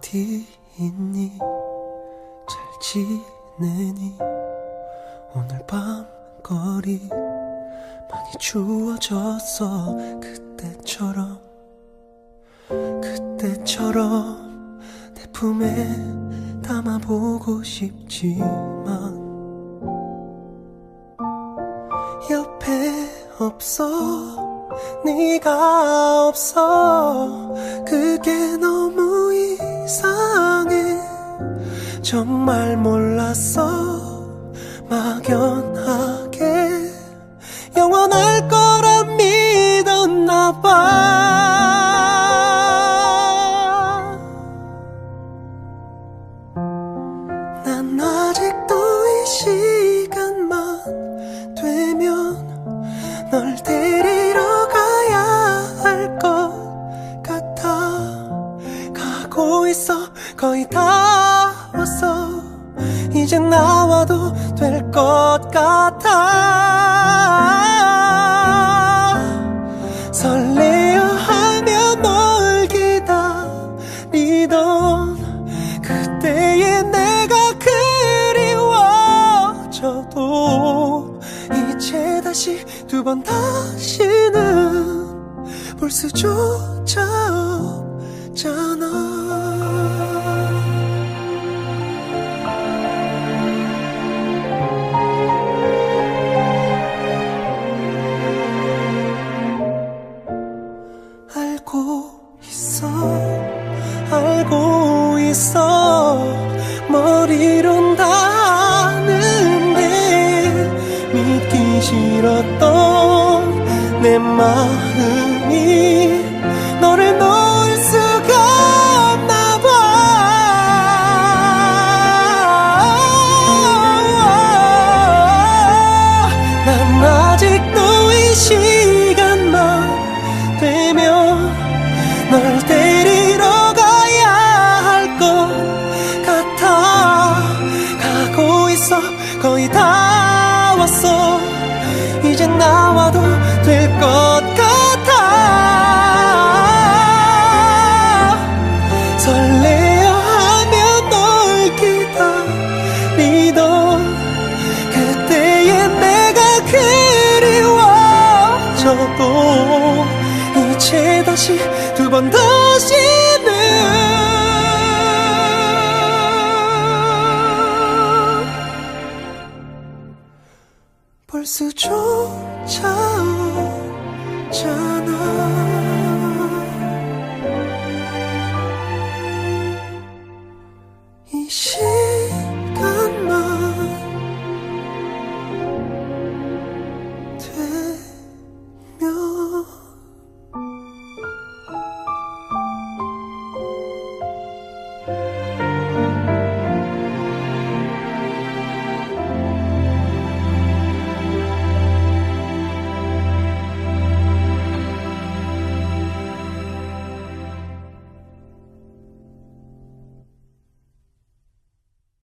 어디 있니? 잘 지내니? 오늘 밤 거리 많이 추워졌어 그때처럼 그때처럼 내 품에 담아보고 싶지만 옆에 없어 네가 없어. 그게 너무 이상해 정말 몰랐어 막연하게 영원할 가고 있어 거의 다 왔어. 이제 나와도 될 것 같아. 설레어 하며 널 기다리던 그때의 내가 그리워져도 이제 다시 두 번 다시는 볼 수조차 없잖아. 알고 있어. 머리론 다 아는데 믿기 싫었던 내 마음이 너를 놓을 수가 없나 봐난 아직도 이 시간만 되면 널 다 왔어. 이제 나와도 될 것 같아. 설레어 하며 널 기다리던 그때의 내가 그리워져도 이제 다시 두 번 다시 볼 수조차 없잖아